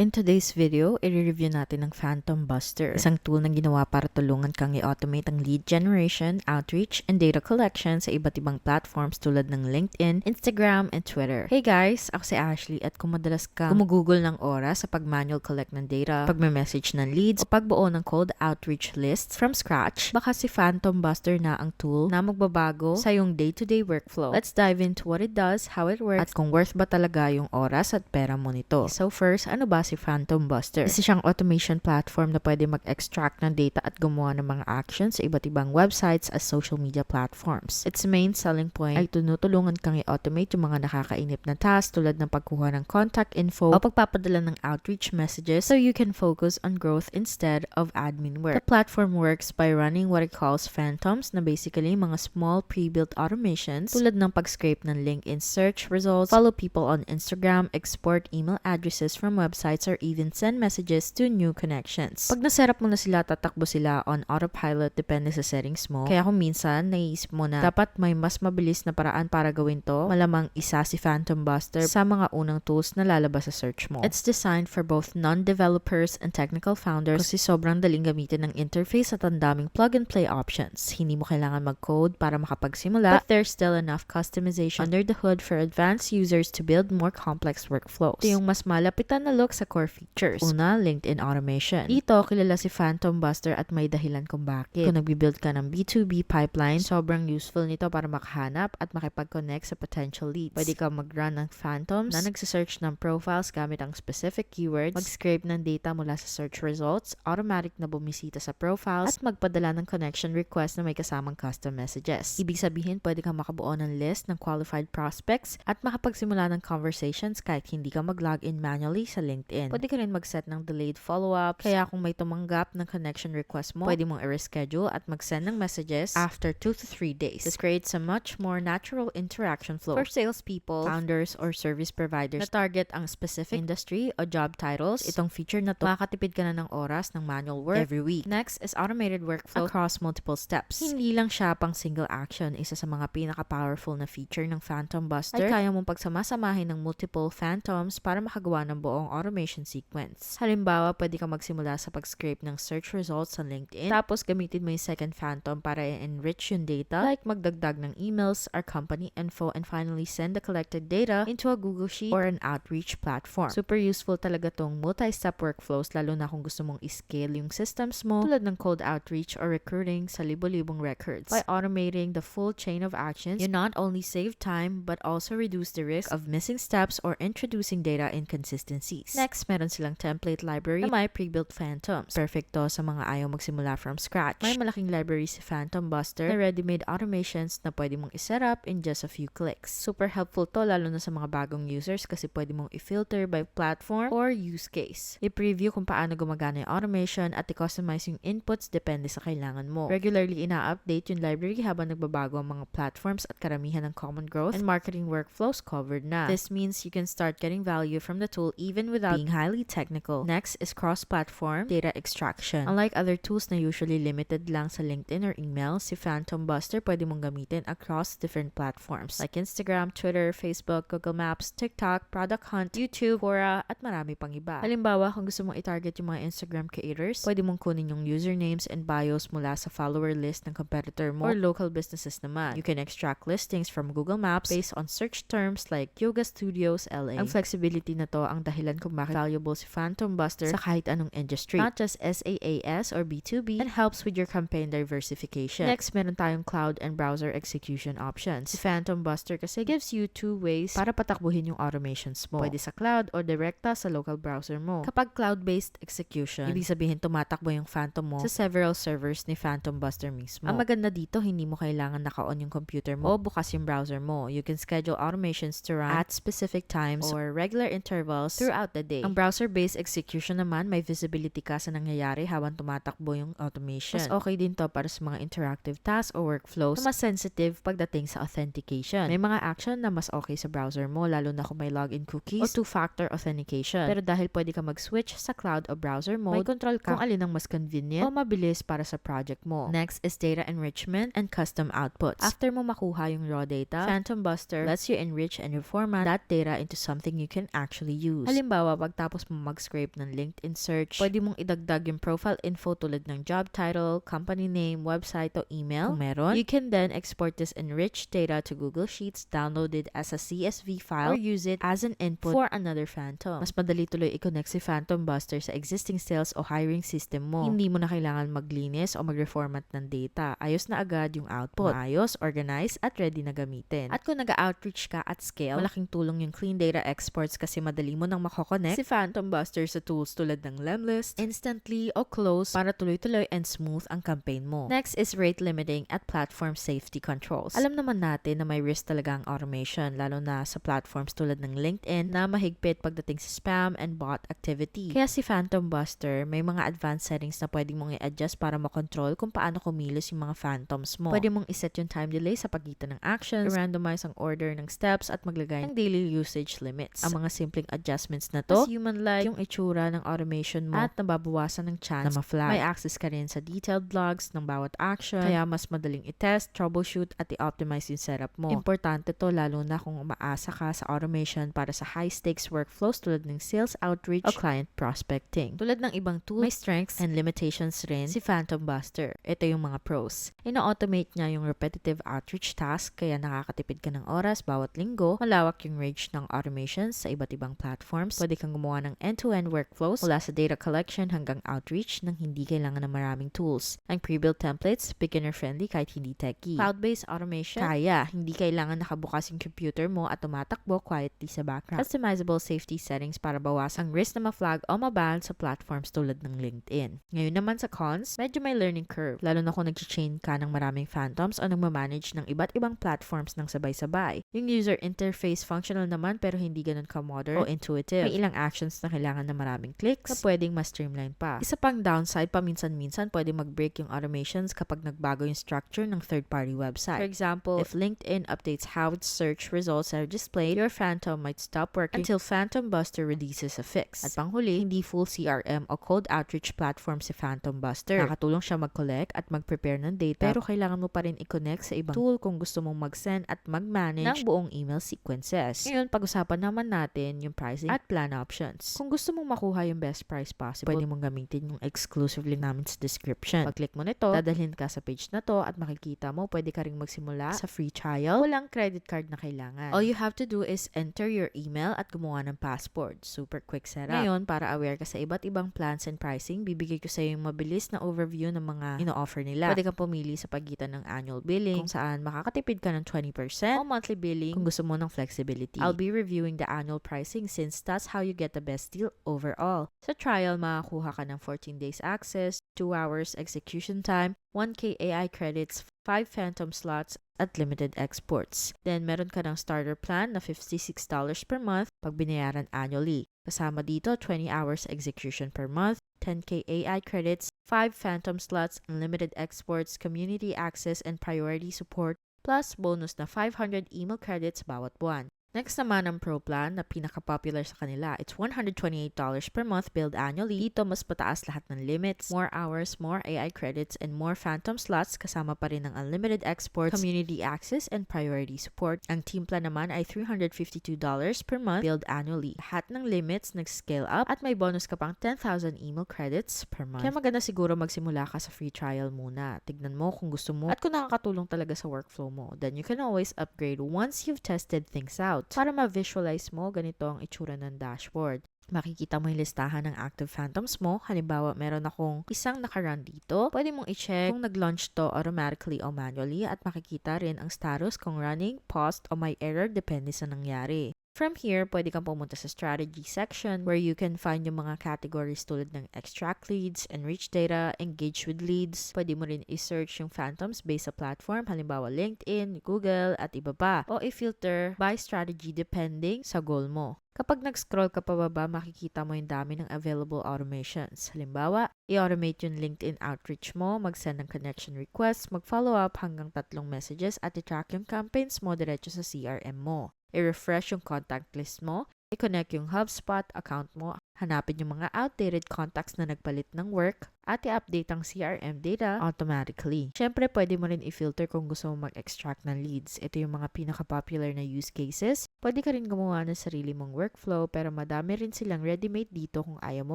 In today's video, i-review natin ang Phantom Buster, isang tool na ginawa para tulungan kang i-automate ang lead generation, outreach, and data collection sa iba't ibang platforms tulad ng LinkedIn, Instagram, and Twitter. Hey guys, ako si Ashley at kung madalas ka gumugugol ng oras sa pag-manual collect ng data, pagme-message ng leads, o pagbuo ng cold outreach lists from scratch, baka si Phantom Buster na ang tool na magbabago sa iyong day-to-day workflow. Let's dive into what it does, how it works, at kung worth ba talaga yung oras at pera mo nito. So first, ano ba si Phantom Buster? Isa siyang automation platform na pwede mag-extract ng data at gumawa ng mga actions sa iba't ibang websites as social media platforms. Its main selling point ay tunutulungan kang i-automate yung mga nakakainip na tasks tulad ng pagkuha ng contact info o pagpapadala ng outreach messages so you can focus on growth instead of admin work. The platform works by running what it calls phantoms na basically mga small pre-built automations tulad ng pag-scrape ng LinkedIn search results, follow people on Instagram, export email addresses from websites, or even send messages to new connections. Pag naserap mo na sila, tatakbo sila on autopilot depende sa settings mo. Kaya kung minsan, naiisip mo na dapat may mas mabilis na paraan para gawin to, malamang isa si Phantom Buster sa mga unang tools na lalabas sa search mo. It's designed for both non-developers and technical founders kasi sobrang daling gamitin ng interface at ang daming plug-and-play options. Hindi mo kailangan mag-code para makapagsimula, but there's still enough customization under the hood for advanced users to build more complex workflows. Ito yung mas malapitan na look sa core features. Una, LinkedIn automation. Dito, kilala si Phantom Buster at may dahilan kung bakit. Kung nagbibuild ka ng B2B pipeline, sobrang useful nito para makahanap at makipag-connect sa potential leads. Pwede ka mag-run ng phantoms na nagsisearch ng profiles gamit ang specific keywords, mag-scrape ng data mula sa search results, automatic na bumisita sa profiles, at magpadala ng connection request na may kasamang custom messages. Ibig sabihin, pwede kang makabuo ng list ng qualified prospects at makapagsimula ng conversations kahit hindi ka mag-login manually sa LinkedIn. Pwede ka rin mag-set ng delayed follow-up, kaya kung may tumanggap ng connection request mo, pwede mong i-reschedule at mag-send ng messages after 2 to 3 days. This creates a much more natural interaction flow for salespeople, founders, or service providers na target ang specific industry o job titles. Itong feature na to, makakatipid ka na ng oras ng manual work every week. Next is automated workflow across multiple steps. Hindi lang siya pang single action. Isa sa mga pinaka-powerful na feature ng Phantom Buster ay kaya mong pagsamasamahin ng multiple phantoms para makagawa ng buong automation sequence. Halimbawa, pwede ka magsimula sa pag-scrape ng search results sa LinkedIn, tapos gamitin mo yung second phantom para i-enrich yung data, like magdagdag ng emails or company info, and finally send the collected data into a Google Sheet or an outreach platform. Super useful talaga tong multi-step workflows, lalo na kung gusto mong i-scale yung systems mo, tulad ng cold outreach or recruiting sa libo-libong records. By automating the full chain of actions, you not only save time, but also reduce the risk of missing steps or introducing data inconsistencies. Next, meron silang template library na may pre-built phantoms. Perfect to sa mga ayaw magsimula from scratch. May malaking library si Phantom Buster na ready-made automations na pwede mong iset up in just a few clicks. Super helpful to lalo na sa mga bagong users kasi pwede mong i-filter by platform or use case. I-preview kung paano gumagana yung automation at i-customize yung inputs depende sa kailangan mo. Regularly ina-update yung library habang nagbabago ang mga platforms at karamihan ng common growth and marketing workflows covered na. This means you can start getting value from the tool even without being highly technical. Next is cross-platform data extraction. Unlike other tools na usually limited lang sa LinkedIn or email, si Phantom Buster pwede mong gamitin across different platforms like Instagram, Twitter, Facebook, Google Maps, TikTok, Product Hunt, YouTube, Quora, at marami pang iba. Halimbawa, kung gusto mong i-target yung mga Instagram creators, pwede mong kunin yung usernames and bios mula sa follower list ng competitor mo or local businesses naman. You can extract listings from Google Maps based on search terms like Yoga Studios LA. Ang flexibility na to ang dahilan kung bakit valuable si Phantom Buster sa kahit anong industry, not just SaaS or B2B, and helps with your campaign diversification. Next, meron tayong cloud and browser execution options. Si Phantom Buster kasi gives you two ways para patakbuhin yung automations mo. Pwede sa cloud or direkta sa local browser mo. Kapag cloud-based execution, ibig sabihin tumatakbo yung Phantom mo sa several servers ni Phantom Buster mismo. Ang maganda dito, hindi mo kailangan naka-on yung computer mo o bukas yung browser mo. You can schedule automations to run at specific times or regular intervals throughout the day. Ang browser-based execution naman, may visibility ka sa nangyayari habang tumatakbo yung automation. Mas okay din to para sa mga interactive tasks o workflows na mas sensitive pagdating sa authentication. May mga action na mas okay sa browser mo, lalo na kung may login cookies o two-factor authentication. Pero dahil pwede ka mag-switch sa cloud o browser mode, may control ka kung alin ang mas convenient o mabilis para sa project mo. Next is data enrichment and custom outputs. After mo makuha yung raw data, Phantom Buster lets you enrich and reformat that data into something you can actually use. Halimbawa, pag pagtapos mo mag-scrape ng LinkedIn search, pwede mong idagdag yung profile info tulad ng job title, company name, website, o email. Kung meron, you can then export this enriched data to Google Sheets, download it as a CSV file, or use it as an input for another Phantom. Mas madali tuloy i-connect si Phantom Buster sa existing sales o hiring system mo. Hindi mo na kailangan maglinis o mag-reformat ng data. Ayos na agad yung output. Maayos, organized, at ready na gamitin. At kung nag-outreach ka at scale, malaking tulong yung clean data exports kasi madali mo nang makokonect si Phantom Buster sa tools tulad ng Lemlist, instantly o close para tuloy-tuloy and smooth ang campaign mo. Next is rate limiting at platform safety controls. Alam naman natin na may risk talaga ang automation, lalo na sa platforms tulad ng LinkedIn na mahigpit pagdating sa spam and bot activity. Kaya si Phantom Buster, may mga advanced settings na pwedeng mong i-adjust para makontrol kung paano kumilos yung mga phantoms mo. Pwede mong iset yung time delay sa pagitan ng actions, randomize ang order ng steps at maglagay ng daily usage limits. Ang mga simpleng adjustments na to, human-like yung itsura ng automation mo at nababawasan ng chance na ma-flag. May access ka rin sa detailed logs ng bawat action, kaya mas madaling i-test, troubleshoot at i-optimize yung setup mo. Importante to lalo na kung umaasa ka sa automation para sa high-stakes workflows tulad ng sales outreach o client prospecting. Tulad ng ibang tools, may strengths and limitations rin si Phantom Buster. Ito yung mga pros. Ino-automate niya yung repetitive outreach task kaya nakakatipid ka ng oras bawat linggo. Malawak yung range ng automations sa iba't ibang platforms. Pwede kang gumawa ng end-to-end workflows mula sa data collection hanggang outreach nang hindi kailangan ng maraming tools. Ang pre-built templates, beginner-friendly kahit hindi techy. Cloud-based automation, kaya. Hindi kailangan nakabukas yung computer mo at tumatakbo quietly sa background. Customizable safety settings para bawasang risk na ma-flag o maban sa platforms tulad ng LinkedIn. Ngayon naman sa cons, medyo may learning curve, lalo na kung nag-chain ka ng maraming phantoms o nagmamanage ng iba't ibang platforms ng sabay-sabay. Yung user interface functional naman pero hindi ganun ka-modern o intuitive. May ilang actions na kailangan ng maraming clicks na pwedeng ma-streamline pa. Isa pang downside, paminsan-minsan pwede mag-break yung automations kapag nagbago yung structure ng third-party website. For example, if LinkedIn updates how its search results are displayed, your Phantom might stop working until Phantom Buster releases a fix. At panghuli, hindi full CRM o cold outreach platform si Phantom Buster. Nakatulong siya mag-collect at mag-prepare ng data, pero kailangan mo pa rin i-connect sa ibang tool kung gusto mong mag-send at mag-manage ng buong email sequences. Ngayon, pag-usapan naman natin yung pricing at plan options. Kung gusto mong makuha yung best price possible, pwede mong gamitin yung exclusive link namin sa description. Pag-click mo nito, dadalhin ka sa page na to at makikita mo, pwede ka ring magsimula sa free trial. Walang credit card na kailangan. All you have to do is enter your email at gumawa ng passport. Super quick setup. Ngayon, para aware ka sa iba't ibang plans and pricing, bibigay ko sa iyo yung mabilis na overview ng mga ino-offer nila. Pwede kang pumili sa pagitan ng annual billing, kung saan makakatipid ka ng 20% o monthly billing kung gusto mo ng flexibility. I'll be reviewing the annual pricing since that's how you get the best deal overall. Sa trial, makakuha ka ng 14 days access, 2 hours execution time, 1K AI credits, 5 phantom slots, at limited exports. Then, meron ka ng starter plan na $56 per month pag binayaran annually. Kasama dito, 20 hours execution per month, 10K AI credits, 5 phantom slots, unlimited exports, community access, and priority support, plus bonus na 500 email credits bawat buwan. Next naman ang Pro Plan na pinaka-popular sa kanila. It's $128 per month billed annually. Dito mas pataas lahat ng limits, more hours, more AI credits, and more phantom slots kasama pa rin ng unlimited exports, community access, and priority support. Ang team plan naman ay $352 per month billed annually. Lahat ng limits nag-scale up at may bonus ka pang 10,000 email credits per month. Kaya maganda siguro magsimula ka sa free trial muna. Tignan mo kung gusto mo at kung nakakatulong talaga sa workflow mo. Then you can always upgrade once you've tested things out. Para ma-visualize mo, ganito ang itsura ng dashboard. Makikita mo yung listahan ng active phantoms mo. Halimbawa, meron akong isang nakarun dito. Pwede mong i-check kung nag-launch to automatically o manually at makikita rin ang status kung running, paused, o may error depende sa nangyari. From here, pwede kang pumunta sa strategy section where you can find yung mga categories tulad ng extract leads, enrich data, engage with leads. Pwede mo rin i-search yung phantoms based sa platform, halimbawa LinkedIn, Google, at iba pa. O i-filter by strategy depending sa goal mo. Kapag nag-scroll ka pababa, makikita mo yung dami ng available automations. Halimbawa, i-automate yung LinkedIn outreach mo, mag-send ng connection requests, mag-follow up hanggang tatlong messages at i-track yung campaigns mo diretso sa CRM mo. I-refresh yung contact list mo, i-connect yung HubSpot account mo, hanapin yung mga outdated contacts na nagpalit ng work, at i-update ang CRM data automatically. Siyempre, pwede mo rin i-filter kung gusto mo mag-extract ng leads. Ito yung mga pinaka-popular na use cases. Pwede ka rin gumawa ng sarili mong workflow pero madami rin silang ready-made dito kung ayaw mo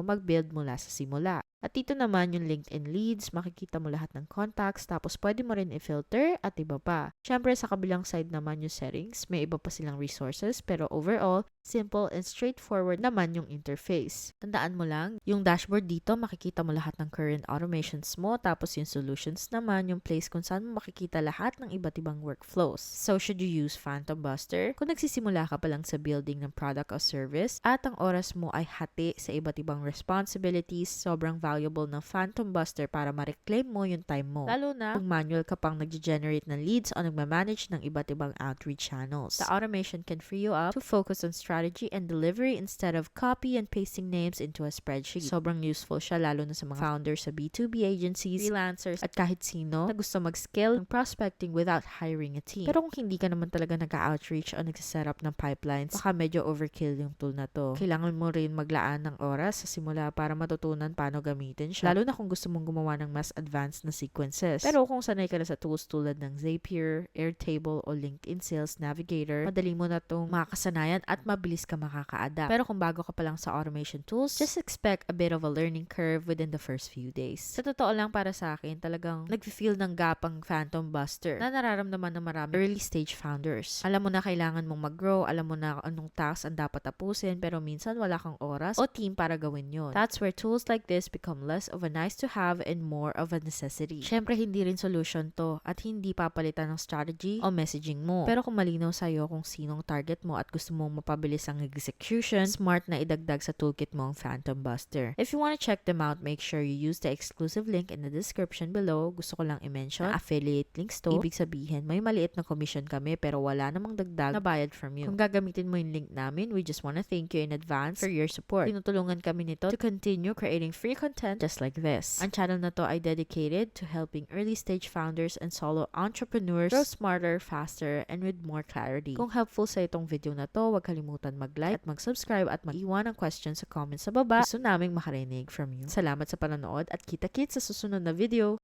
mag-build mula sa simula. At dito naman yung LinkedIn leads, makikita mo lahat ng contacts, tapos pwede mo rin i-filter at iba pa. Siyempre, sa kabilang side naman yung settings, may iba pa silang resources, pero overall, simple and straightforward naman yung interface. Tandaan mo lang, yung dashboard dito, makikita mo lahat ng current automations mo, tapos yung solutions naman, yung place kung saan mo makikita lahat ng iba't ibang workflows. So, should you use Phantom Buster? Kung nagsisimula ka pa lang sa building ng product o service, at ang oras mo ay hati sa iba't ibang responsibilities, sobrang valuable ng Phantom Buster para ma-reclaim mo yung time mo. Lalo na kung manual ka pang nag-generate ng leads o nagmamanage ng iba't ibang outreach channels. The automation can free you up to focus on strategy and delivery instead of copy and pasting names into a spreadsheet. Sobrang useful siya lalo na sa mga founders sa B2B agencies, freelancers, at kahit sino na gusto mag-scale ng prospecting without hiring a team. Pero kung hindi ka naman talaga nag-outreach o nagsiset ng pipelines, baka medyo overkill yung tool na to. Kailangan mo rin maglaan ng oras sa simula para matutunan paano gamitin siya. Lalo na kung gusto mong gumawa ng mas advanced na sequences. Pero kung sanay ka na sa tools tulad ng Zapier, Airtable, o LinkedIn Sales Navigator, madali mo na itong makakasanayan at mabilis ka makaka-adapt. Pero kung bago ka pa lang sa automation tools, just expect a bit of a learning curve within the first few days. Sa totoo lang para sa akin, talagang nag-feel ng gap ang Phantom Buster na nararamdaman ng marami early stage founders. Alam mo na kailangan mong mag-grow, alam mo na anong tasks ang dapat tapusin, pero minsan wala kang oras o team para gawin yon. That's where tools like this become less of a nice to have and more of a necessity. Siyempre, hindi rin solution to at hindi papalitan ng strategy o messaging mo. Pero kung malinaw sa'yo kung sinong target mo at gusto mong mapabilis ang execution, smart na idagdag sa toolkit mo ang Phantom Buster. If you want to check them out, make sure you use the exclusive link in the description below. Gusto ko lang i-mention, affiliate links to. Ibig sabihin, may maliit na commission kami pero wala namang dagdag na bayad from you. Kung gagamitin mo yung link namin, we just wanna thank you in advance for your support. Tinutulungan kami nito to continue creating free content just like this. Ang channel na to ay dedicated to helping early stage founders and solo entrepreneurs grow smarter, faster, and with more clarity. Kung helpful sa itong video na to, huwag kalimutan mag-like at mag-subscribe at mag-iwan ng questions sa comments sa baba. Gusto naming makarinig from you. Salamat sa panonood at kita-kits sa susunod na video.